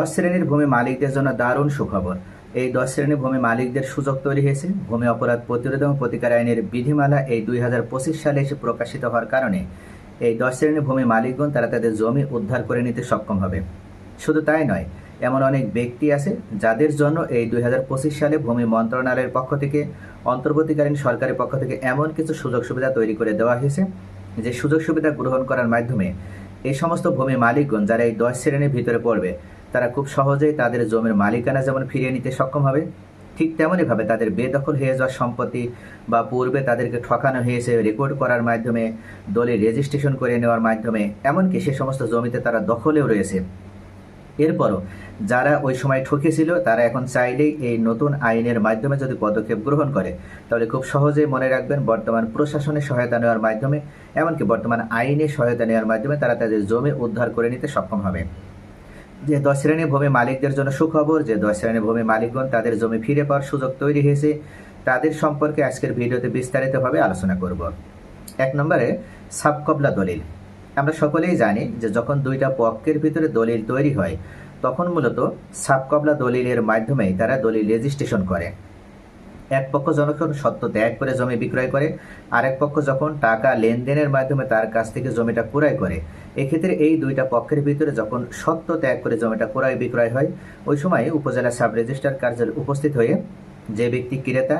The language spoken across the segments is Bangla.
দশ শ্রেণির ভূমি মালিকদের জন্য দারুণ সুখবর। এই দশ শ্রেণির ভূমি মালিকদের সুযোগ তৈরি হয়েছে। ভূমি অপরাধ প্রতিরোধ এবং প্রতিকার আইনের বিধিমালা এই দুই হাজার পঁচিশ সালে এসে প্রকাশিত হওয়ার কারণে এই দশ শ্রেণির ভূমি মালিকগণ তারা তাদের জমি উদ্ধার করে নিতে সক্ষম হবে। শুধু তাই নয়, এমন অনেক ব্যক্তি আছে যাদের জন্য এই দুই হাজার পঁচিশ সালে ভূমি মন্ত্রণালয়ের পক্ষ থেকে, অন্তর্বর্তীকালীন সরকারের পক্ষ থেকে এমন কিছু সুযোগ সুবিধা তৈরি করে দেওয়া হয়েছে যে সুযোগ সুবিধা গ্রহণ করার মাধ্যমে এই সমস্ত ভূমি মালিকগণ, যারা এই দশ শ্রেণির ভিতরে পড়বে তারা খুব সহজেই তাদের জমির মালিকানা যেমন ফিরিয়ে নিতে সক্ষম হবে, ঠিক তেমনইভাবে তাদের বেদখল হয়ে যাওয়া সম্পত্তি বা পূর্বে তাদেরকে ঠকানো হয়েছে রেকর্ড করার মাধ্যমে, দলে রেজিস্ট্রেশন করে নেওয়ার মাধ্যমে, এমনকি সে সমস্ত জমিতে তারা দখলেও রয়েছে। এরপরও যারা ওই সময় ঠকেছিল, তারা এখন চাইলেই এই নতুন আইনের মাধ্যমে যদি পদক্ষেপ গ্রহণ করে, তাহলে খুব সহজেই মনে রাখবেন বর্তমান প্রশাসনের সহায়তা নেওয়ার মাধ্যমে, এমনকি বর্তমান আইনের সহায়তা নেওয়ার মাধ্যমে তারা তাদের জমি উদ্ধার করে নিতে সক্ষম হবে। যে দশ শ্রেণি ভূমি মালিকদের জন্য সুখবর, যে দশ শ্রেণি ভূমি মালিকগণ তাদের জমি ফিরে পাওয়ার সুযোগ তৈরি হয়েছে, তাদের সম্পর্কে আজকের ভিডিওতে বিস্তারিতভাবে আলোচনা করব। এক নম্বরে সাবকবলা দলিল। আমরা সকলেই জানি যে যখন দুইটা পক্ষের ভিতরে দলিল তৈরি হয়, তখন মূলত সাবকবলা দলিলের মাধ্যমেই তারা দলিল রেজিস্ট্রেশন করে। এক পক্ষ যখন সত্য ত্যাগ করে জমি বিক্রয় করে, আরেক পক্ষ যখন টাকা লেনদেনের মাধ্যমে তার কাছ থেকে জমিটা ক্রয় করে, এক্ষেত্রে এই দুইটা পক্ষের ভিতরে যখন সত্য ত্যাগ করে জমিটা ক্রয় বিক্রয় হয়, ওই সময় উপজেলা সাব রেজিস্ট্রার কার্যালয়ে উপস্থিত হয়ে যে ব্যক্তি ক্রেতা,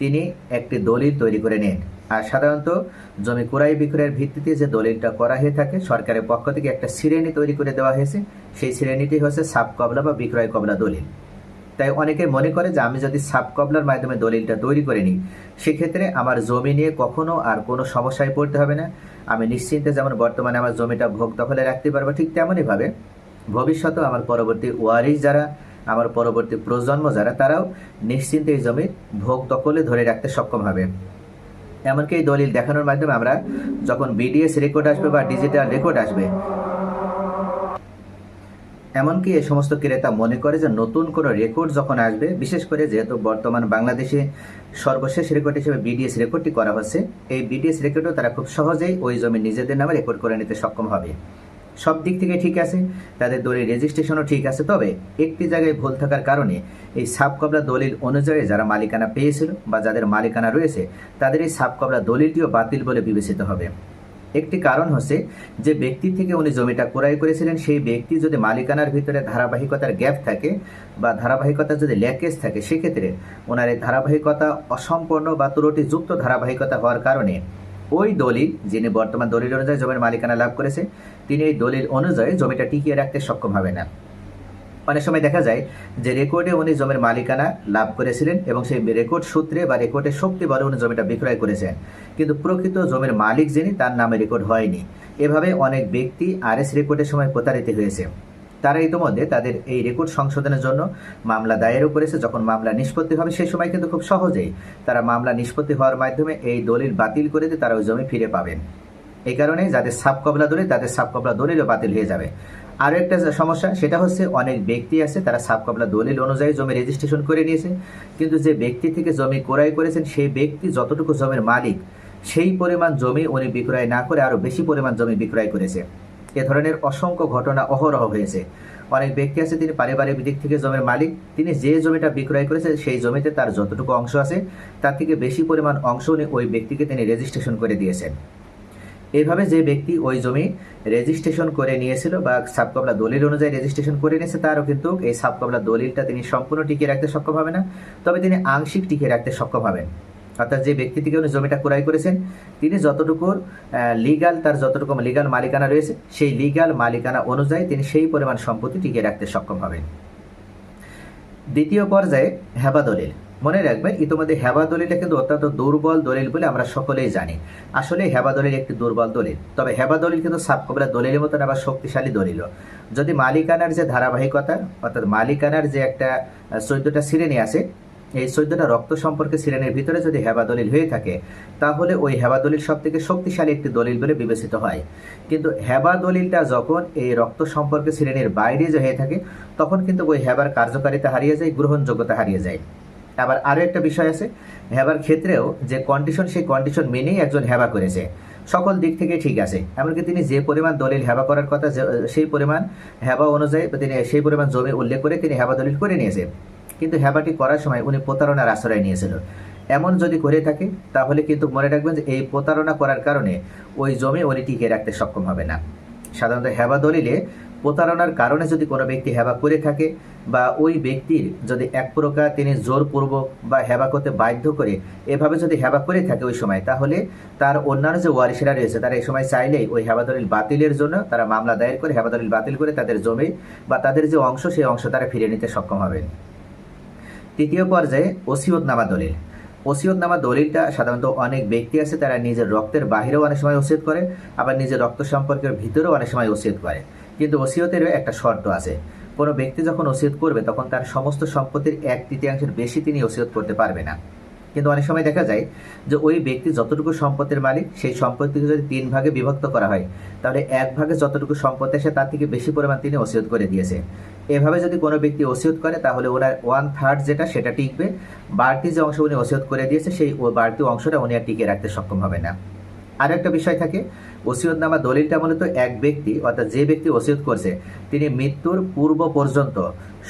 তিনি একটি দলিল তৈরি করে নেন। আর সাধারণত জমি ক্রয় বিক্রয়ের ভিত্তিতে যে দলিলটা করা হয়ে থাকে, সরকারের পক্ষ থেকে একটা শ্রেণি তৈরি করে দেওয়া হয়েছে। সেই শ্রেণীটি হচ্ছে সাব কবলা বা বিক্রয় কবলা দলিল। তাই অনেকে মনে করে যে আমি যদি সাব কবলার মাধ্যমে দলিলটা তৈরি করে নিই, সেক্ষেত্রে আমার জমি নিয়ে কখনো আর কোনো সমস্যায় পড়তে হবে না। আমি নিশ্চিন্তে যেমন বর্তমানে আমার জমিটা ভোগ দখলে রাখতে পারব ঠিক তেমনইভাবে ভবিষ্যতেও আমার পরবর্তী ওয়ারিশ যারা, আমার পরবর্তী প্রজন্ম যারা, তারাও নিশ্চিন্তে এই জমির ভোগ দখলে ধরে রাখতে সক্ষম হবে। এমনকি এই দলিল দেখানোর মাধ্যমে আমরা যখন বিডিএস রেকর্ড আসবে বা ডিজিটাল রেকর্ড আসবে এমনকি এই সমস্ত ক্রেতা মনে করে যে নতুন কোনো রেকর্ড যখন আসবে, বিশেষ করে যেহেতু বর্তমান বাংলাদেশে সর্বশেষ রেকর্ড হিসেবে বিডিএস রেকর্ডটি করা হচ্ছে, এই বিডিএস রেকর্ডও তারা খুব সহজেই ওই জমি নিজেদের নামে রেকর্ড করে নিতে সক্ষম হবে। সব দিক থেকে ঠিক আছে, তাদের দলিল রেজিস্ট্রেশনও ঠিক আছে, তবে একটি জায়গায় ভুল থাকার কারণে এই সাবকবলা দলিল অনুযায়ী যারা মালিকানা পেয়েছিল বা যাদের মালিকানা রয়েছে, তাদের এই সাবকবলা দলিলটিও বাতিল বলে বিবেচিত হবে। একটি কারণ হচ্ছে যে ব্যক্তি থেকে উনি জমিটা ক্রয় করেছিলেন, সেই ব্যক্তি যদি মালিকানার ভিতরে ধারাবাহিকতার গ্যাপ থাকে বা ধারাবাহিকতা যদি ল্যাকেজ থাকে, সেক্ষেত্রে ওনার এই ধারাবাহিকতা অসম্পূর্ণ বা ত্রুটিযুক্ত ধারাবাহিকতা হওয়ার কারণে ওই দলিল, যিনি বর্তমান দলিল অনুযায়ী জমির মালিকানা লাভ করেছে, তিনি এই দলিল অনুযায়ী জমিটা টিকিয়ে রাখতে সক্ষম হবে না। অনেক সময় দেখা যায় যে রেকর্ডে উনি জমির মালিকানা লাভ করেছিলেন এবং সেই রেকর্ড সূত্রে বা রেকর্ডের শক্তি বলে উনি জমিটা বিক্রয় করেছেন। কিন্তু প্রকৃত জমির মালিক যিনি, তার নামে রেকর্ড হয়নি। এভাবে অনেক ব্যক্তি আরএস রেকর্ডের সময় প্রতারিত হয়েছে। তারা ইতিমধ্যে তাদের এই রেকর্ড সংশোধনের জন্য মামলা দায়েরও করেছে। যখন মামলা নিষ্পত্তি হবে সেই সময় কিন্তু খুব সহজেই তারা মামলা নিষ্পত্তি হওয়ার মাধ্যমে এই দলিল বাতিল করে দিয়ে তারা ওই জমি ফিরে পাবেন। এই কারণে যাদের সাব কবলা দলিল, তাদের সাব কবলা দলিলও বাতিল হয়ে যাবে। আরও একটা সমস্যা, সেটা হচ্ছে অনেক ব্যক্তি আছে, তারা সাব কবলা দলিল অনুযায়ী জমি রেজিস্ট্রেশন করে নিয়েছে। কিন্তু যে ব্যক্তি থেকে জমি ক্রয় করেছেন, সেই ব্যক্তি যতটুকু জমির মালিক, সেই পরিমাণ জমি উনি বিক্রয় না করে আরও বেশি পরিমাণ জমি বিক্রয় করেছে। এ ধরনের অসংখ্য ঘটনা অহরহ হয়েছে। অনেক ব্যক্তি আছে, তিনি পারিবারিক দিক থেকে জমির মালিক, তিনি যে জমিটা বিক্রয় করেছে, সেই জমিতে তার যতটুকু অংশ আছে, তার থেকে বেশি পরিমাণ অংশ উনি ওই ব্যক্তিকে তিনি রেজিস্ট্রেশন করে দিয়েছেন। এইভাবে যে ব্যক্তি ওই জমি রেজিস্ট্রেশন করে নিয়েছিল বা সাবকবলা দলিল অনুযায়ী রেজিস্ট্রেশন করে নিয়েছে, তারও কিন্তু এই সাবকবলা দলিলটা তিনি সম্পূর্ণ টিকিয়ে রাখতে সক্ষম হবে না। তবে তিনি আংশিক টিকিয়ে রাখতে সক্ষম হবেন। অর্থাৎ যে ব্যক্তি থেকে উনি জমিটা ক্রয় করেছেন, তিনি যতটুকু লিগাল তার যতটুকু লিগাল মালিকানা রয়েছে, সেই লিগাল মালিকানা অনুযায়ী তিনি সেই পরিমাণ সম্পত্তি টিকিয়ে রাখতে সক্ষম হবেন। দ্বিতীয় পর্যায়ে হেবা দলিল। মনে রাখবেন, ইতিমধ্যে হেবা দলিলটা কিন্তু অত্যন্ত দুর্বল দলিল বলে আমরা সকলেই জানি। আসলে হেবা দলিল একটি দুর্বল দলিল। তবে হেবা দলিল কিন্তু সাবকবলা দলিলের মতন আবার শক্তিশালী দলিল যদি মালিকানার যে ধারাবাহিকতা, অর্থাৎ মালিকানার যে একটা চোদ্দটা শ্রেণি আছে, এই চোদ্দটা রক্ত সম্পর্কে শ্রেণির ভিতরে যদি হেবা দলিল হয়ে থাকে, তাহলে ওই হেবা দলিল সব থেকে শক্তিশালী একটি দলিল বলে বিবেচিত হয়। কিন্তু হেবা দলিলটা যখন এই রক্ত সম্পর্কে শ্রেণির বাইরে যে হয়ে থাকে, তখন কিন্তু ওই হেবার কার্যকারিতা হারিয়ে যায়, গ্রহণযোগ্যতা হারিয়ে যায়। আবার আরও একটা বিষয় আছে হেবার ক্ষেত্রেও যে কন্ডিশন সেই কন্ডিশন মেনেই একজন হেবা করেছে। সকল দিক থেকে ঠিক আছে। এমনকি তিনি যে পরিমাণ দলিল হেবা করার কথা সেই পরিমাণ হেবা অনুযায়ী তিনি, সেই পরিমাণ জমি উল্লেখ করে তিনি হেবা দলিল করে নিয়েছে। কিন্তু হেবাটি করার সময় উনি প্রতারণার আশ্রয় নিয়েছিল। এমন যদি করে থাকে, তাহলে কিন্তু মনে রাখবেন যে এই প্রতারণা করার কারণে ওই জমি উনি টিকিয়ে রাখতে সক্ষম হবে না। সাধারণত হেবা দলিলে প্রতারণার কারণে যদি কোনো ব্যক্তি হেবা করে থাকে বা ওই ব্যক্তির যদি এক প্রকার তিনি জোরপূর্বক বা হেবা করতে বাধ্য করে এভাবে যদি হেবা করে থাকে ওই সময়, তাহলে তার অন্যান্য যে ওয়ারিসেরা রয়েছে তারা এই সময় চাইলেই ওই হেবা দলিল বাতিলের জন্য তারা মামলা দায়ের করে হেবা দলিল বাতিল করে তাদের জমি বা তাদের যে অংশ সেই অংশ তারা ফিরিয়ে নিতে সক্ষম হবেন। তৃতীয় পর্যায়ে ওসিয়তনামা দলিল। ওসিয়তনামা দলিলটা সাধারণত অনেক ব্যক্তি আছে তারা নিজের রক্তের বাহিরেও অনেক সময় ওসিয়ত করে, আবার নিজের রক্ত সম্পর্কের ভিতরেও অনেক সময় ওসিয়ত করে। কিন্তু ওসিয়তেরও একটা শর্ত আছে। কোনো ব্যক্তি যখন ওসিয়ত করবে, তখন তার সমস্ত সম্পত্তির এক তৃতীয়াংশের বেশি তিনি ওসিয়ত করতে পারবে না। কিন্তু অনেক সময় দেখা যায় যে ওই ব্যক্তি যতটুকু সম্পত্তির মালিক, সেই সম্পত্তিকে যদি তিন ভাগে বিভক্ত করা হয়, তাহলে এক ভাগে যতটুকু সম্পত্তি আসে, তার থেকে বেশি পরিমাণ তিনি ওসিয়ত করে দিয়েছে। এভাবে যদি কোনো ব্যক্তি ওসিয়ত করে, তাহলে ওনার ওয়ান থার্ড যেটা, সেটা টিকবে। বাড়তি যে অংশ উনি ওসিয়ত করে দিয়েছে, সেই বাড়তি অংশটা উনি আর টিকে রাখতে সক্ষম হবে না। আর একটা বিষয় থাকে, ওসিয়তনামা দলিলটা মূলত এক ব্যক্তি, অর্থাৎ যে ব্যক্তি ওসিয়ত করছে, তিনি মৃত্যুর পূর্ব পর্যন্ত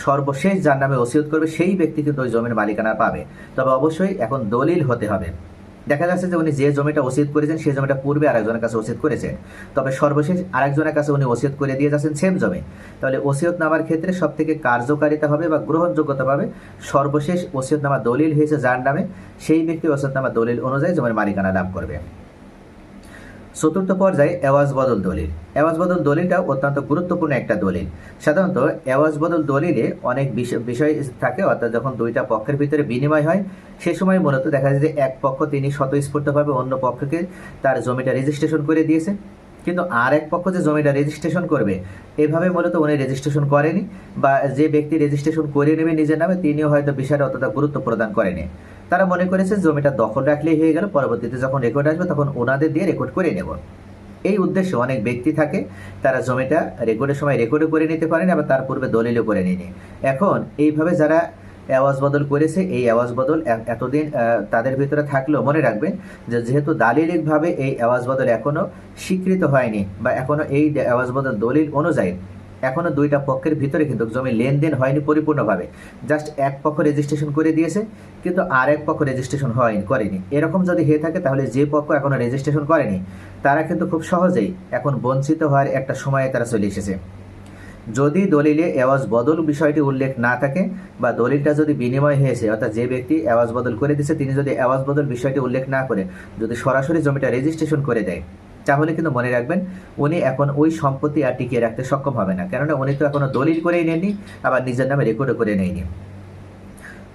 সর্বশেষ যার নামে ওসিয়ত করবে, সেই ব্যক্তি কিন্তু ওই জমির মালিকানা পাবে। তবে অবশ্যই এখন দলিল হতে হবে। দেখা যাচ্ছে যে উনি যে জমিটা ওসিয়ত করেছেন, সেই জমিটা পূর্বে আরেকজনের কাছে ওসিয়ত করেছেন। তবে সর্বশেষ আরেকজনের কাছে উনি ওসিয়ত করে দিয়ে যাচ্ছেন সেম জমি। তাহলে ওসিয়ত নামার ক্ষেত্রে সব থেকে কার্যকারিতা হবে বা গ্রহণযোগ্যতা পাবে সর্বশেষ ওসিয়ত নামা দলিল হয়েছে যার নামে, সেই ব্যক্তি ওসিয়ত নামা দলিল অনুযায়ী জমির মালিকানা লাভ করবে। চতুর্থ পর্যায়ে এওয়াজ বদল দলিল। এওয়াজ বদল দলিলটা অত্যন্ত গুরুত্বপূর্ণ একটা দলিল। সাধারণত এওয়াজ বদল দলিলে অনেক বিষ- বিষয় থাকে, অর্থাৎ যখন দুইটা পক্ষের ভিতরে বিনিময় হয়, সে সময় মূলত দেখা যায় যে এক পক্ষ তিনি স্বতঃস্ফূর্তভাবে অন্য পক্ষকে তার জমিটা রেজিস্ট্রেশন করে দিয়েছে। কিন্তু আর এক পক্ষ যে জমিটা রেজিস্ট্রেশন করবে, এভাবে মূলত উনি রেজিস্ট্রেশন করেনি বা যে ব্যক্তি রেজিস্ট্রেশন করে নেবে নিজের নামে, তিনিও হয়তো বিষয়টা অতটা গুরুত্ব প্রদান করেনি। তারা মনে করেছে জমিটা দখল রাখলেই হয়ে গেল, পরবর্তীতে যখন রেকর্ড আসবে তখন ওনাদের দিয়ে রেকর্ড করে নেব। এই উদ্দেশ্যে অনেক ব্যক্তি থাকে, তারা জমিটা রেকর্ডের সময় রেকর্ডও করে নিতে পারেন, আবার তার পূর্বে দলিলও করে নিনি এখন এইভাবে যারা আওয়াজ বদল করেছে, এই আওয়াজ বদল এতদিন তাদের ভিতরে থাকলেও মনে রাখবেন যে যেহেতু দালিলিকভাবে এই আওয়াজ বদল এখনও স্বীকৃত হয়নি বা এখনও এই আওয়াজ বদল দলিল অনুযায়ী এখনও দুইটা পক্ষের ভিতরে কিন্তু জমি লেনদেন হয়নি পরিপূর্ণভাবে। জাস্ট এক পক্ষ রেজিস্ট্রেশন করে দিয়েছে, কিন্তু আর এক পক্ষ রেজিস্ট্রেশন হয়নি, করেনি। এরকম যদি হয়ে থাকে তাহলে যে পক্ষ এখনও রেজিস্ট্রেশন করেনি, তারা কিন্তু খুব সহজেই এখন বঞ্চিত হওয়ার একটা সময়ে তারা চলে এসেছে। যদি দলিলে আওয়াজ বদল বিষয়টি উল্লেখ না থাকে বা দলিলটা যদি বিনিময় হয়েছে, অর্থাৎ যে ব্যক্তি আওয়াজ বদল করে দিয়েছে, তিনি যদি আওয়াজ বদল বিষয়টি উল্লেখ না করে যদি সরাসরি জমিটা রেজিস্ট্রেশন করে দেয়। তাহলে কিন্তু মনে রাখবেন, উনি এখন ওই সম্পত্তি আর টিকিয়ে রাখতে সক্ষম হবে না। কেননা উনি তো এখনও দলিল করেই নেননি, আবার নিজের নামে রেকর্ডও করে নেয়নি।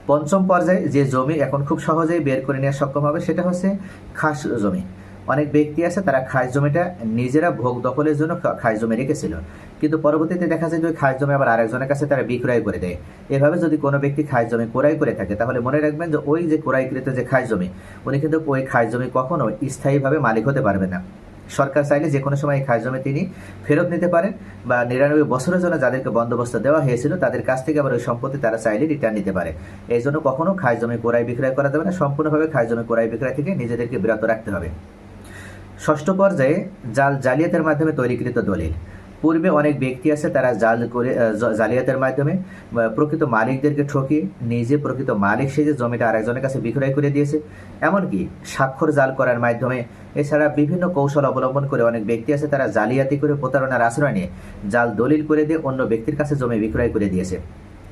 পঞ্চম পর্যায়ে যে জমি এখন খুব সহজেই বের করে নেওয়া সক্ষম হবে, সেটা হচ্ছে খাস জমি। অনেক ব্যক্তি আছে, তারা খাস জমিটা নিজেরা ভোগ দখলের জন্য খাস জমি রেখেছিল। কিন্তু পরবর্তীতে দেখা যায় যে ওই খাস জমি আবার আরেকজনের কাছে তারা বিক্রয় করে দেয়। এভাবে যদি কোনো ব্যক্তি খাস জমি ক্রয় করে থাকে, তাহলে মনে রাখবেন যে ওই যে ক্রয়কৃত যে খাস জমি, উনি কিন্তু ওই খাস জমি কখনো স্থায়ীভাবে মালিক হতে পারবে না। সরকার চাইলে যে কোনো সময় এই খাস জমি তিনি ফেরত নিতে পারেন বা নিরানব্বই বছরের জন্য যাদেরকে বন্দোবস্ত দেওয়া হয়েছিল, তাদের কাছ থেকে আবার ওই সম্পত্তি তারা চাইলে রিটার্ন নিতে পারে। এই জন্য কখনো খাস জমি ক্রয় বিক্রয় করা যাবে না, সম্পূর্ণভাবে খাস জমি ক্রয় বিক্রয় থেকে নিজেদেরকে বিরত রাখতে হবে। ষষ্ঠ পর্যায়ে জাল জালিয়াতের মাধ্যমে তৈরিকৃত দলিল। পূর্বে অনেক ব্যক্তি আছে তারা জাল করে জালিয়াতের মাধ্যমে প্রকৃত মালিকদেরকে ঠকিয়ে নিজে প্রকৃত মালিক সেজে জমিটা আরেকজনের কাছে বিক্রয় করে দিয়েছে। এমনকি স্বাক্ষর জাল করার মাধ্যমে এছাড়া বিভিন্ন কৌশল অবলম্বন করে অনেক ব্যক্তি আছে তারা জালিয়াতি করে প্রতারণার আশ্রয় নিয়ে জাল দলিল করে দিয়ে অন্য ব্যক্তির কাছে জমি বিক্রয় করে দিয়েছে।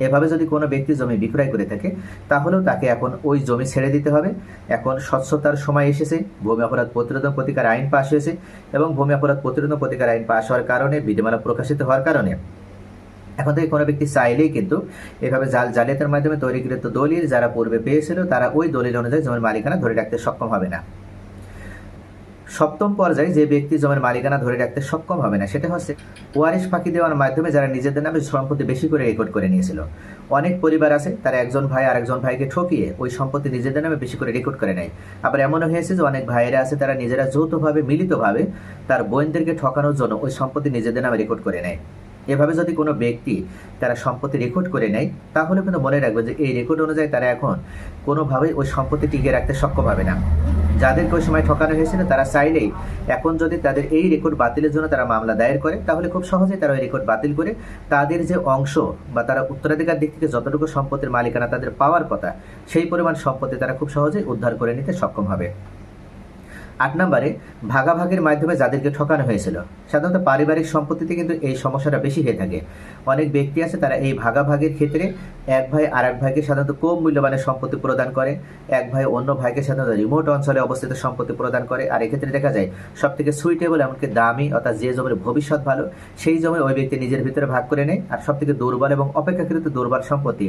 এভাবে যদি কোনো ব্যক্তি জমি বিক্রয় করে থাকে, তাহলেও তাকে এখন ওই জমি ছেড়ে দিতে হবে। এখন স্বচ্ছতার সময় এসেছে, ভূমি অপরাধ প্রতিরোধক প্রতিকার আইন পাশ হয়েছে এবং ভূমি অপরাধ প্রতিরোধক প্রতিকার আইন পাশ হওয়ার কারণে বিধিমালা প্রকাশিত হওয়ার কারণে। এখন থেকে কোনো ব্যক্তি চাইলেই কিন্তু এভাবে জাল জালিয়াতের মাধ্যমে তৈরিকৃত দলিল যারা পূর্বে পেয়েছিল, তারা ওই দলিল অনুযায়ী জমির মালিকানা ধরে রাখতে সক্ষম হবে না। সপ্তম পর্যায়ে যে ব্যক্তি জমির মালিকানা ধরে রাখতে সক্ষম হবে না, সেটা হচ্ছে ওয়ারিশ ফাঁকি দেওয়ার মাধ্যমে যারা নিজেদের নামে সম্পত্তি বেশি করে রেকর্ড করে নিয়েছিল। অনেক পরিবার আছে, তারা একজন ভাই আর একজন ভাইকে ঠকিয়ে ওই সম্পত্তি নিজেদের নামে বেশি করে রেকর্ড করে নেয়। আবার এমনও হয়েছে যে অনেক ভাইয়েরা আছে, তারা নিজেরা যৌথভাবে, মিলিতভাবে তার বোনদেরকে ঠকানোর জন্য ওই সম্পত্তি নিজেদের নামে রেকর্ড করে নেয়। এভাবে যদি কোনো ব্যক্তি তারা সম্পত্তি রেকর্ড করে নেয়, তাহলে কিন্তু মনে রাখবে যে এই রেকর্ড অনুযায়ী তারা এখন কোনোভাবেই ওই সম্পত্তি টিকিয়ে রাখতে সক্ষম হবে না। যাদেরকে ওই সময় ঠকানো হয়েছিল, তারা চাইলেই এখন যদি তাদের এই রেকর্ড বাতিলের জন্য তারা মামলা দায়ের করে, তাহলে খুব সহজেই তারা ওই রেকর্ড বাতিল করে তাদের যে অংশ বা তারা উত্তরাধিকার দিক থেকে যতটুকু সম্পত্তির মালিকানা তাদের পাওয়ার কথা, সেই পরিমাণ সম্পত্তি তারা খুব সহজেই উদ্ধার করে নিতে সক্ষম হবে। আট নম্বরে ভাগাভাগির মাধ্যমে যাদেরকে ঠকানো হয়েছিল। সাধারণত পারিবারিক সম্পত্তিতে কিন্তু এই সমস্যাটা বেশি হয়ে থাকে। অনেক ব্যক্তি আছে তারা এই ভাগাভাগির ক্ষেত্রে এক ভাই আর এক ভাইকে সাধারণত কম মূল্যবানের সম্পত্তি প্রদান করে, এক ভাই অন্য ভাইকে সাধারণত রিমোট অঞ্চলে অবস্থিত সম্পত্তি প্রদান করে। আর এক্ষেত্রে দেখা যায় সব থেকে সুইটেবল এমনকি দামি অর্থাৎ যে জমির ভবিষ্যৎ ভালো, সেই জমি ওই ব্যক্তি নিজের ভিতরে ভাগ করে নেয়। আর সব থেকে দুর্বল এবং অপেক্ষাকৃত দুর্বল সম্পত্তি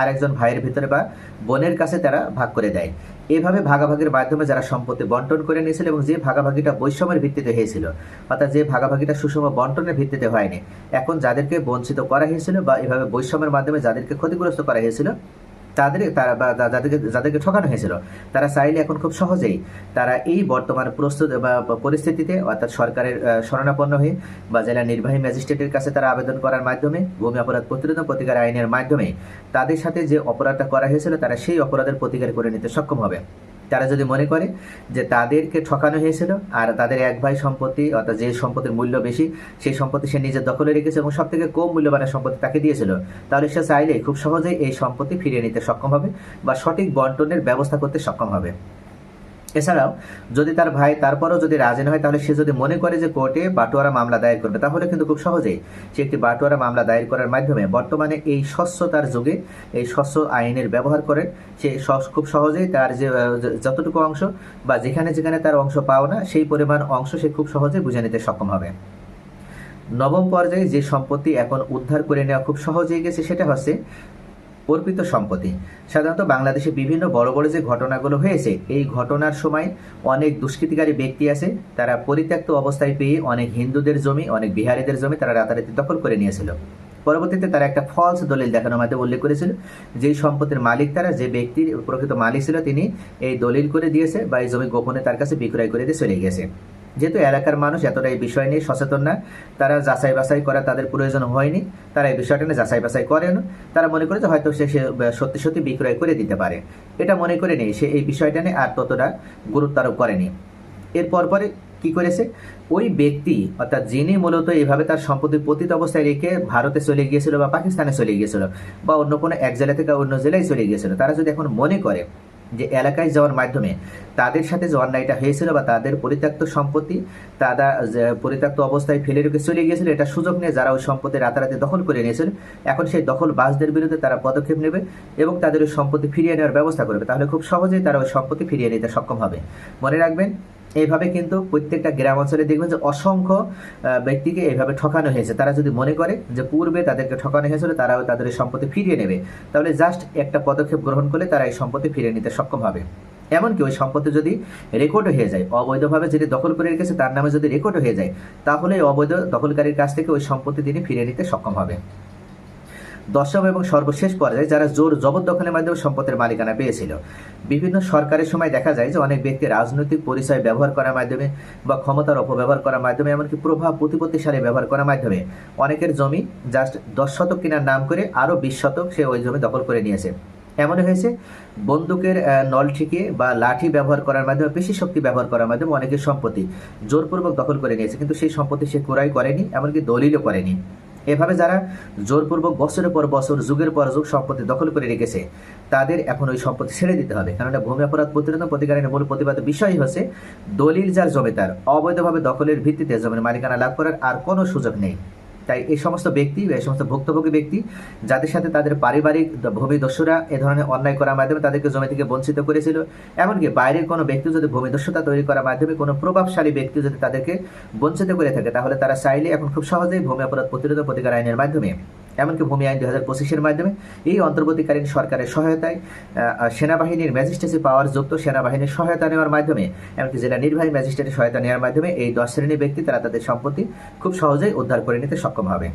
আর একজন ভাইয়ের ভিতরে বা বোনের কাছে তারা ভাগ করে দেয়। এভাবে ভাগাভাগির মাধ্যমে যারা সম্পত্তি বন্টন করে নিয়েছিল এবং যে ভাগাভাগিটা বৈষম্যের ভিত্তিতে হয়েছিল, অর্থাৎ যে ভাগাভাগিটা সুষম বন্টনের ভিত্তিতে হয়নি, এখন যাদেরকে বঞ্চিত করা হয়েছিল বা এভাবে বৈষম্যের মাধ্যমে যাদেরকে ক্ষতিগ্রস্ত করা হয়েছিল তাদের তারা বা যাদেরকে যাদেরকে ঠকানো হয়েছিল, তারা চাইলে এখন খুব সহজেই তারা এই বর্তমান প্রস্তুত বা পরিস্থিতিতে অর্থাৎ সরকারের শরণাপন্ন হয়ে বা জেলা নির্বাহী ম্যাজিস্ট্রেটের কাছে তারা আবেদন করার মাধ্যমে, ভূমি অপরাধ প্রতিরোধ প্রতিকার আইনের মাধ্যমে তাদের সাথে যে অপরাধটা করা হয়েছিল, তারা সেই অপরাধের প্রতিকার করে নিতে সক্ষম হবে। তারা যদি মনে করে যে তাদেরকে ঠকানো হয়েছিল আর তাদের এক ভাই সম্পত্তি, অর্থাৎ যে সম্পত্তির মূল্য বেশি, সেই সম্পত্তি সে নিজের দখলে রেখেছে এবং সব থেকে কম মূল্যবানের সম্পত্তি তাকে দিয়েছিল, তাহলে সে চাইলে খুব সহজেই এই সম্পত্তি ফিরিয়ে নিতে সক্ষম হবে বা সঠিক বন্টনের ব্যবস্থা করতে সক্ষম হবে। এছাড়াও, যদি তার ভাই তারপরও যদি রাজি না হয়, তাহলে সে যদি মনে করে যে কোর্টে বাটোয়ারা মামলা দায়ের করবে, তাহলে কিন্তু খুব সহজেই সে একটি বাটোয়ারা মামলা দায়ের করার মাধ্যমে বর্তমানে এই স্বচ্ছতার যুগে এই স্বচ্ছ আইনের ব্যবহার করে সে খুব সহজেই তার যে যতটুকু অংশ বা যেখানে যেখানে তার অংশ পাও না সেই পরিমাণ অংশ সে খুব সহজে বুঝে নিতে সক্ষম হবে। নবম পর্যায়ে যে সম্পত্তি এখন উদ্ধার করে নেওয়া খুব সহজেই গেছে, সেটা হচ্ছে অর্পিত সম্পত্তি। সাধারণত বাংলাদেশে বিভিন্ন বড় বড় যে ঘটনাগুলো হয়েছে, এই ঘটনার সময় অনেক দুষ্কৃতিকারী ব্যক্তি আছে, তারা পরিত্যক্ত অবস্থায় পেয়ে অনেক হিন্দুদের জমি, অনেক বিহারিদের জমি তারা রাতারাতি দখল করে নিয়েছিল। পরবর্তীতে তারা একটা ফলস দলিল দেখানোর মাধ্যমে উল্লেখ করেছিল যেই সম্পত্তির মালিক তারা, যে ব্যক্তির প্রকৃত মালিক ছিল, তিনি এই দলিল করে দিয়েছে বা এই জমি গোপনে তার কাছে বিক্রয় করে দিয়ে চলে গেছে যেহেতু এলাকার মানুষ এতটা এই বিষয় নিয়ে সচেতন না, তারা যাচাই বাছাই করা তাদের প্রয়োজন হয়নি, তারা এই বিষয়টা নিয়ে যাচাই বাছাই করেন তারা মনে করে যে হয়তো সে সত্যি সত্যি বিক্রয় করে দিতে পারে। এটা মনে করে নেই, সে এই বিষয়টা নিয়ে আর ততটা গুরুত্ব আরোপ করেনি। এর পরে কি করেছে? ওই ব্যক্তি, অর্থাৎ যিনি মূলত এইভাবে তার সম্পত্তি পতিত অবস্থায় রেখে ভারতে চলে গিয়েছিল বা পাকিস্তানে চলে গিয়েছিল বা অন্য কোনো এক জেলা থেকে অন্য জেলায় চলে গিয়েছিল, তারা যদি এখন মনে করে যে এলাকায় যাওয়ার মাধ্যমে তাদের সাথে যে অন্যায়টা হয়েছিল বা তাদের পরিত্যক্ত সম্পত্তি, তারা পরিত্যক্ত অবস্থায় ফেলে রেখে চলে গিয়েছিল, এটা সুযোগ নিয়ে যারা ওই সম্পত্তি রাতারাতি দখল করে নিয়েছিল, এখন সেই দখল বাসদের বিরুদ্ধে তারা পদক্ষেপ নেবে এবং তাদের ওই সম্পত্তি ফিরিয়ে নেওয়ার ব্যবস্থা করবে। তাহলে খুব সহজেই তারা ওই সম্পত্তি ফিরিয়ে নিতে সক্ষম হবে। মনে রাখবেন এইভাবে কিন্তু প্রত্যেকটা গ্রাম অঞ্চলে দেখবেন যে অসংখ্য ব্যক্তিকে এইভাবে ঠকানো হয়েছে। তারা যদি মনে করে যে পূর্বে তাদেরকে ঠকানো হয়েছিল, তারাও তাদের এই সম্পত্তি ফিরিয়ে নেবে। তাহলে জাস্ট একটা পদক্ষেপ গ্রহণ করলে তারা এই সম্পত্তি ফিরিয়ে নিতে সক্ষম হবে। এমনকি ওই সম্পত্তি যদি রেকর্ড হয়ে যায়, অবৈধভাবে যেটি দখল করে রেখেছে, তার নামে যদি রেকর্ড হয়ে যায়, তাহলে অবৈধ দখলকারীর কাছ থেকে ওই সম্পত্তি তিনি ফিরিয়ে নিতে সক্ষম হবে। দশম এবং সর্বশেষ পর্যায়ে যারা জোর জবরদখলের মাধ্যমে সম্পদের মালিকানা পেয়েছিল। বিভিন্ন সরকারের সময় দেখা যায় যে অনেক ব্যক্তি রাজনৈতিক পরিচয় ব্যবহার করার মাধ্যমে বা ক্ষমতার অপব্যবহার করার মাধ্যমে, এমনকি প্রভাব প্রতিপত্তিশালী ব্যবহার করার মাধ্যমে অনেকের জমি জাস্ট দশ শতক কেনার নাম করে আরও বিশ শতক সে ওই জমি দখল করে নিয়েছে। এমন হয়েছে, বন্দুকের নল ঠিকিয়ে বা লাঠি ব্যবহার করার মাধ্যমে, পেশি শক্তি ব্যবহার করার মাধ্যমে অনেকের সম্পত্তি জোরপূর্বক দখল করে নিয়েছে। কিন্তু সেই সম্পত্তি সে ক্রয় করেনি, এমনকি দলিলও করেনি। এভাবে যারা জোরপূর্বক বছরের পর বছর, যুগের পর যুগ সম্পত্তি দখল করে রেখেছে, তাদের এখন ওই সম্পত্তি ছেড়ে দিতে হবে। কারণ ভূমি অপরাধ প্রতিরোধ প্রতিকারের মূল প্রতিবাদ বিষয় হচ্ছে, দলিল যার জমি তার, অবৈধভাবে দখলের ভিত্তিতে জমির মালিকানা লাভ করার আর কোনো সুযোগ নেই। তাই এই সমস্ত ব্যক্তি, এই সমস্ত ভুক্তভোগী ব্যক্তি, যাদের সাথে তাদের পারিবারিক ভূমিদস্যুরা এ ধরনের অন্যায় করার মাধ্যমে তাদেরকে জমি থেকে বঞ্চিত করেছিল, এমনকি বাইরের কোনো ব্যক্তি যদি ভূমিদস্যুতা তৈরি করার মাধ্যমে কোনো প্রভাবশালী ব্যক্তি যদি তাদেরকে বঞ্চিত করে থাকে, তাহলে তারা চাইলে এখন খুব সহজেই ভূমি অপরাধ প্রতিরোধ প্রতিকার আইনের মাধ্যমে এমনকি ভূমি আইন দুই হাজার পঁচিশের মাধ্যমে। এই অন্তর্বর্তীকালীন সরকারের সহায়তায় সেনাবাহিনীর ম্যাজিস্ট্রেসি পাওয়ার যুক্ত সেনাবাহিনীর সহায়তা নেওয়ার মাধ্যমে, এমনকি জেলা নির্বাহী ম্যাজিস্ট্রেটের সহায়তা নেওয়ার মাধ্যমে এই দশ শ্রেণির ব্যক্তি তারা তাদের সম্পত্তি খুব সহজেই উদ্ধার করে নিতে সক্ষম হবে।